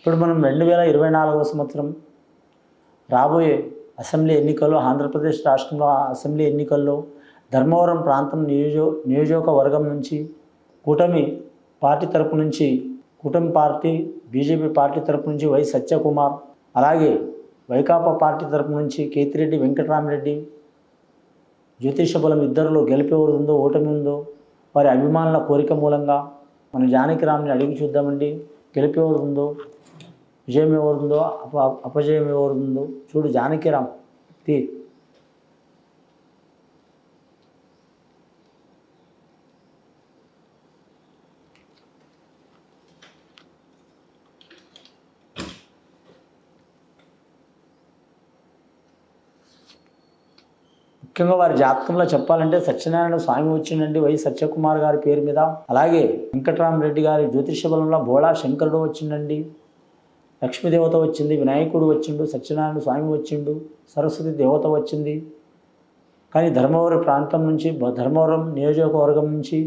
ఇప్పుడు మనం రెండు వేల ఇరవై నాలుగవ సంవత్సరం రాబోయే అసెంబ్లీ ఎన్నికల్లో ఆంధ్రప్రదేశ్ రాష్ట్రంలో అసెంబ్లీ ఎన్నికల్లో ధర్మవరం ప్రాంతం నియోజక నియోజకవర్గం నుంచి కూటమి పార్టీ తరపు నుంచి కూటమి పార్టీ బీజేపీ పార్టీ తరపు నుంచి వై సత్యకుమార్ అలాగే వైకాపా పార్టీ తరపు నుంచి కేతిరెడ్డి వెంకటరామరెడ్డి జ్యోతిష బలం ఇద్దరిలో గెలిపేవారు ఉందో ఓటమి ఉందో వారి అభిమానుల కోరిక మూలంగా మన జానకిరామ్ని అడిగి చూద్దామండి. గెలిపేవారు ఉందో విజయం ఎవరుందో అప అపజయం ఎవరుందో చూడు జానకిరామ్. తీ. ముఖ్యంగా వారి జాతకంలో చెప్పాలంటే సత్యనారాయణ స్వామి వచ్చిందండి వై సత్యకుమార్ గారి పేరు మీద. అలాగే వెంకటరామరెడ్డి గారి జ్యోతిష బలంలో బోళా శంకరుడు వచ్చిందండి లక్ష్మీదేవత వచ్చింది వినాయకుడు వచ్చిండు సత్యనారాయణ స్వామి వచ్చిండు సరస్వతి దేవత వచ్చింది. కానీ ధర్మవరం ప్రాంతం నుంచి ధర్మవరం నియోజకవర్గం నుంచి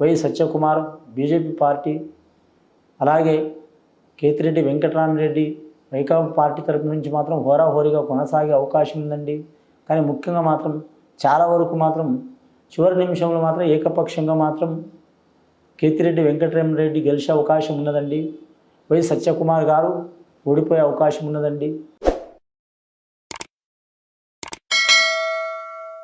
వై సత్యకుమార్ బీజేపీ పార్టీ అలాగే కేతిరెడ్డి వెంకటరామరెడ్డి వైకాపా పార్టీ తరపు నుంచి మాత్రం హోరాహోరీగా కొనసాగే అవకాశం ఉందండి. కానీ ముఖ్యంగా మాత్రం చాలా వరకు మాత్రం చివరి నిమిషంలో మాత్రం ఏకపక్షంగా మాత్రం కేతిరెడ్డి వెంకటరామరెడ్డి గెలిచే అవకాశం ఉన్నదండి. వై సత్యకుమార్ గారు ఓడిపోయే అవకాశం ఉన్నదండి.